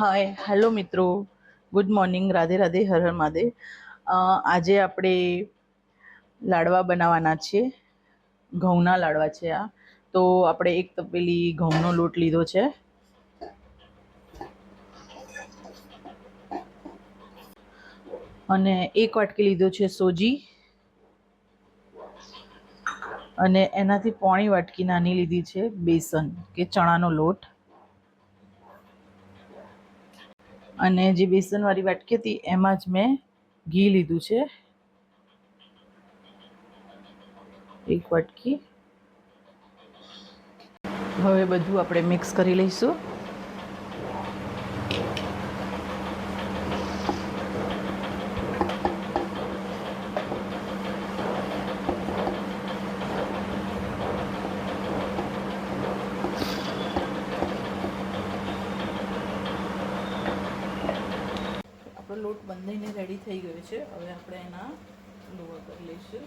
હાય hello મિત્રો. Good morning Radhe Radhe Har Har Mahadev આજે આપણે લાડવા બનાવવાના છે ઘઉંના લાડવા છે આ. તો આપણે એક તપેલી ઘઉંનો લોટ લીધો છે. અને એક વાટકી લીધો છે સોજી. અને એનાથી પોણી વાટકી નાની લીધી છે બેસન કે ચણાનો લોટ. અને જે બેસનવાળી વાટકી હતી, એમાં જ મેં ઘી લીધું છે. એક વાટકી. હવે બધું આપણે મિક્સ કરી લઈશું આપણો લોટ બંધાઈને રેડી થઈ ગયો છે. હવે આપણે એના લોવા કરી લઈશું.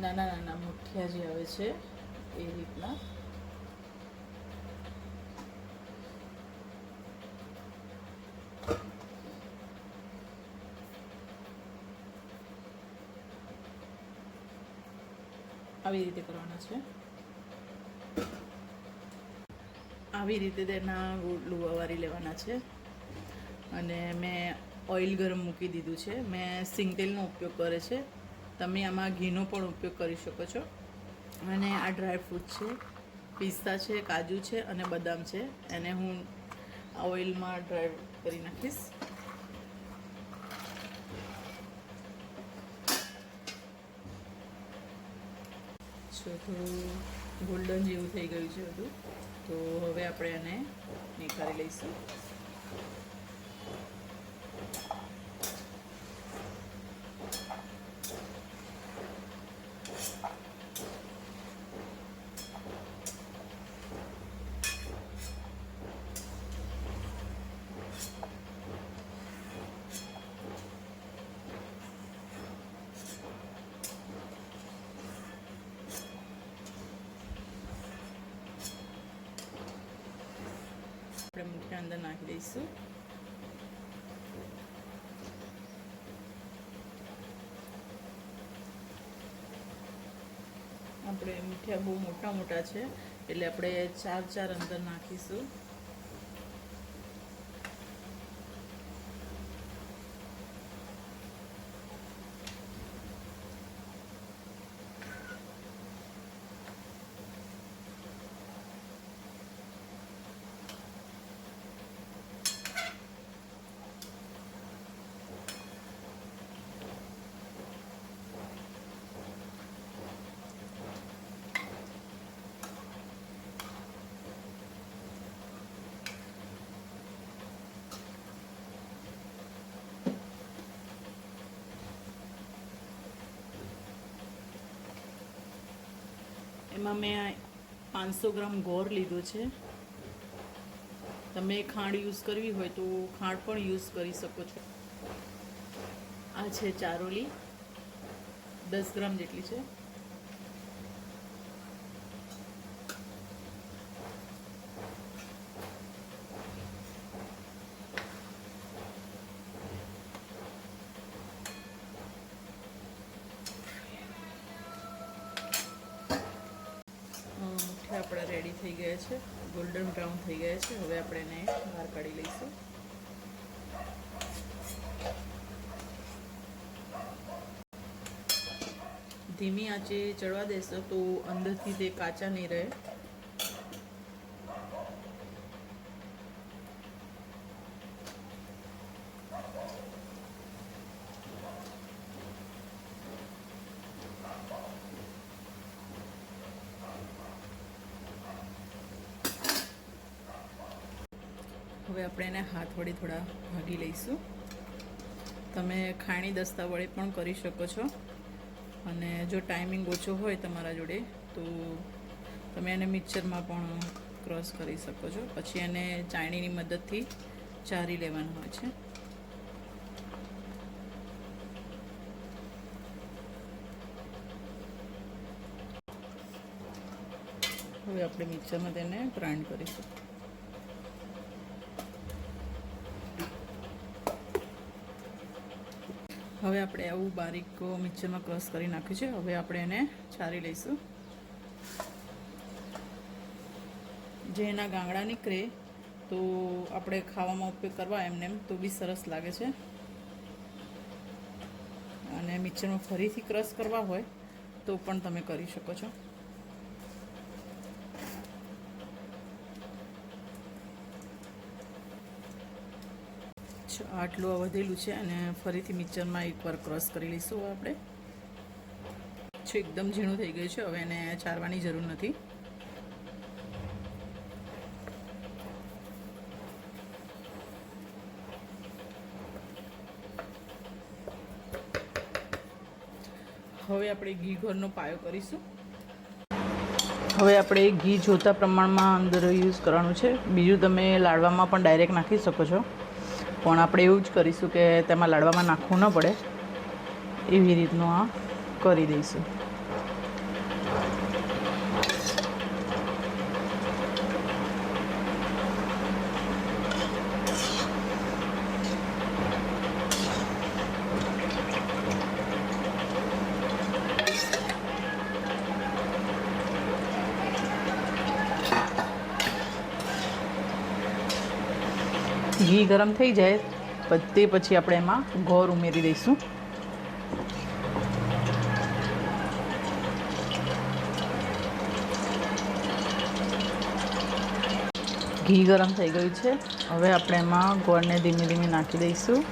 નાના નાના મુઠિયા જે આવે છે, એ રીતના. આવી રીતે કરવાના છે. આવી રીતે તેના લુવા વારી લેવાના છે. અને મેં ઓઇલ ગરમ મૂકી દીધું છે. મેં સિંગતેલનો ઉપયોગ કરે છે. તમે આમાં ઘીનો પણ ઉપયોગ કરી શકો છો. અને આ ડ્રાયફ્રૂટ છે, પિસ્તા છે, કાજુ છે અને બદામ છે. એને હું ઓઇલમાં ડ્રાય કરી નાખીશ. જો થોડું ગોલ્ડન જેવું થઈ ગયું છે બધું. તો હવે આપણે એને નિખારી લઈશું આપણે મુઠ્ઠી અંદર નાખી દઈશું આપણે મીઠિયા બહુ મોટા મોટા છે, એટલે આપણે ચાર ચાર અંદર નાખીશું. એમાં મેં પાંચસો ગ્રામ ગોર લીધો છે. તમે ખાંડ યુઝ કરવી હોય તો ખાંડ પણ યુઝ કરી શકો છો. આ છે ચારોલી. દસ ગ્રામ જેટલી છે મુઠ્ઠી આપણા રેડી થઈ ગયા છે. ગોલ્ડન બ્રાઉન થઈ ગયા છે. હવે આપણે એને બહાર કાઢી લઈશું. ધીમી આંચે ચડવા દેશો તો અંદરથી તે કાચા નહીં રહે. હવે આપણે એને હાથ વડે થોડા ભાગી લઈશું. તમે ખાણી દસ્તા વડે પણ કરી શકો છો. અને જો ટાઈમિંગ ઓછો હોય તમારા જોડે, તો તમે એને મિક્સરમાં પણ ક્રોસ કરી શકો છો. પછી એને ચાણીની મદદથી ચારી લેવાનું હોય છે. હવે આપણે મિક્સરમાં તેને ગ્રાઇન્ડ કરીશું. હવે આપણે આવું બારીક મિક્સરમાં ક્રશ કરી નાખ્યું છે. હવે આપણે એને છારી લઈશું. જે એના ગાંગડા નીકળે તો આપણે ખાવામાં ઉપયોગ કરવા એમને એમ, તો બી સરસ લાગે છે. અને મિક્સરમાં ફરીથી ક્રશ કરવા હોય, તો પણ તમે કરી શકો છો. આટલું વધેલું છે અને ફરીથી મિક્સરમાં એકવાર ક્રશ કરી લઈશું આપણે. છે એકદમ ઝીણું થઈ ગયું છે, હવે એને ચારવાની જરૂર નથી. હવે આપણે ઘી ઘરનો પાયો કરીશું. હવે આપણે ઘી જોતા પ્રમાણમાં અંદર યુઝ કરવાનું છે. બીજું તમે લાડવામાં પણ ડાયરેક્ટ નાખી શકો છો. પણ આપણે એવું જ કરીશું કે તેમાં લાડવામાં નાખવું ન પડે. એવી રીતનું આ કરી દઈશું. ઘી ગરમ થઈ જાય તે પછી આપણે એમાં ગોળ ઉમેરી દઈશું. ઘી ગરમ થઈ ગયું છે. હવે આપણે એમાં ગોળને ધીમે ધીમે નાખી દઈશું.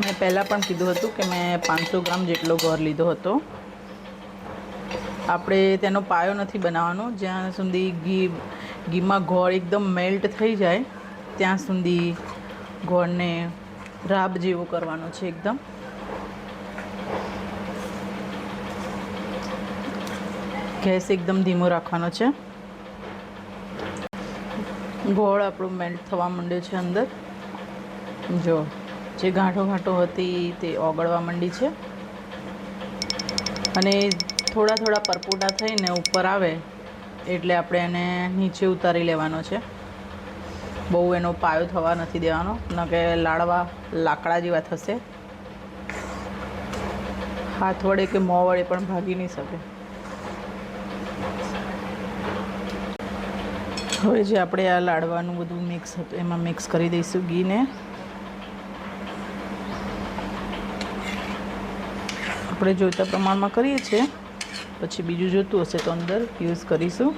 મેં પહેલાં પણ કીધું હતું કે મેં પાંચસો ગ્રામ જેટલો ગોળ લીધો હતો. આપણે તેનો પાયો નથી બનાવવાનો. જ્યાં સુધી ઘી, ઘીમાં ગોળ એકદમ મેલ્ટ થઈ જાય, ત્યાં સુધી ગોળને રાબ જેવો કરવાનો છે એકદમ. ગેસ એકદમ ધીમો રાખવાનો છે. ગોળ આપણું મેલ્ટ થવા માંડ્યો છે અંદર. જો. જે ગાંઠો ગાંઠો હતી તે ઓગળવા માંડી છે. અને થોડા થોડા પરપોટા થઈને ઉપર આવે એટલે આપણે એને નીચે ઉતારી લેવાનો છે. બહુ એનો પાયો થવા નથી દેવાનો, ન કે લાડવા લાકડા જેવા થશે. હાથ વડે કે મોં વડે પણ ભાગી નહીં શકે. હવે જે આપણે આ લાડવાનું બધું મિક્સ એમાં મિક્સ કરી દઈશું ઘીને. આપણે જોઈતા પ્રમાણમાં કરીએ છીએ, પછી બીજું જોતું હશે તો અંદર યુઝ કરીશું.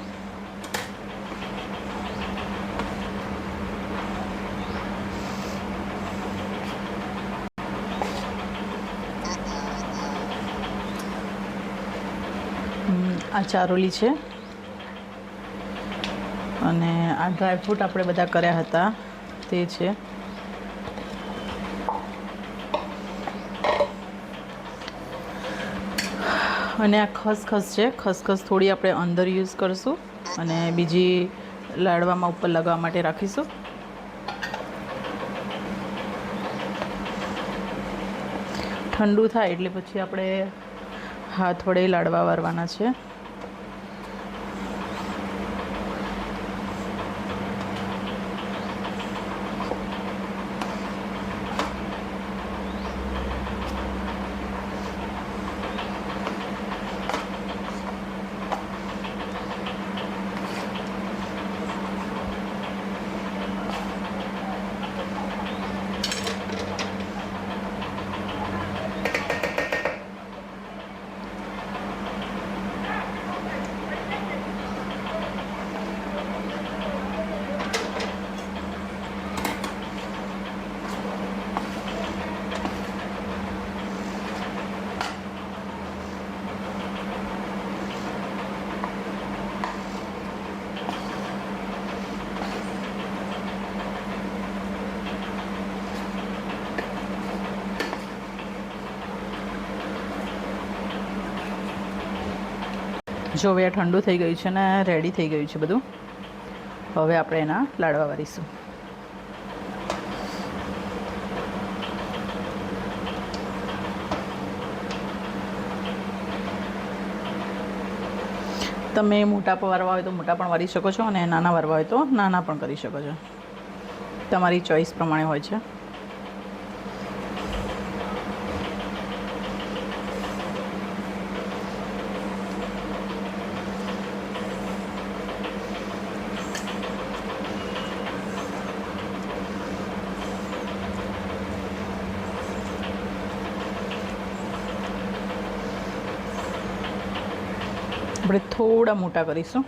આ ચારોલી છે. અને આ ડ્રાયફ્રૂટ આપણે બધા કર્યા હતા, તે છે. અને આ ખસખસ છે. ખસખસ થોડી આપણે અંદર યુઝ કરીશું અને બીજી લાડવામાં ઉપર લગાવવા માટે રાખીશું. ઠંડુ થાય એટલે પછી આપણે હાથ વડે લાડવા વારવાના છે. જો હવે આ ઠંડુ થઈ ગયું છે ને રેડી થઈ ગયું છે બધું. હવે આપણે એના લાડવા વારીશું તમે મોટા વારવા હોય તો મોટા પણ વારી શકો છો અને નાના વારવા હોય તો નાના પણ કરી શકો છો. તમારી ચોઈસ પ્રમાણે હોય છે. આપણે થોડા મોટા કરીશું.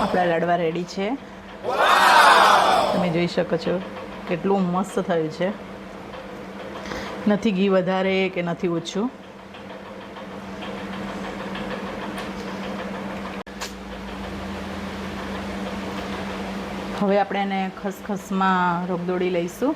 આપણા લાડવા રેડી છે. તમે જોઈ શકો છો કેટલું મસ્ત થયું છે. નથી ઘી વધારે કે નથી ઓછું. હવે આપણે એને ખસખસમાં રગદોડી લઈશું.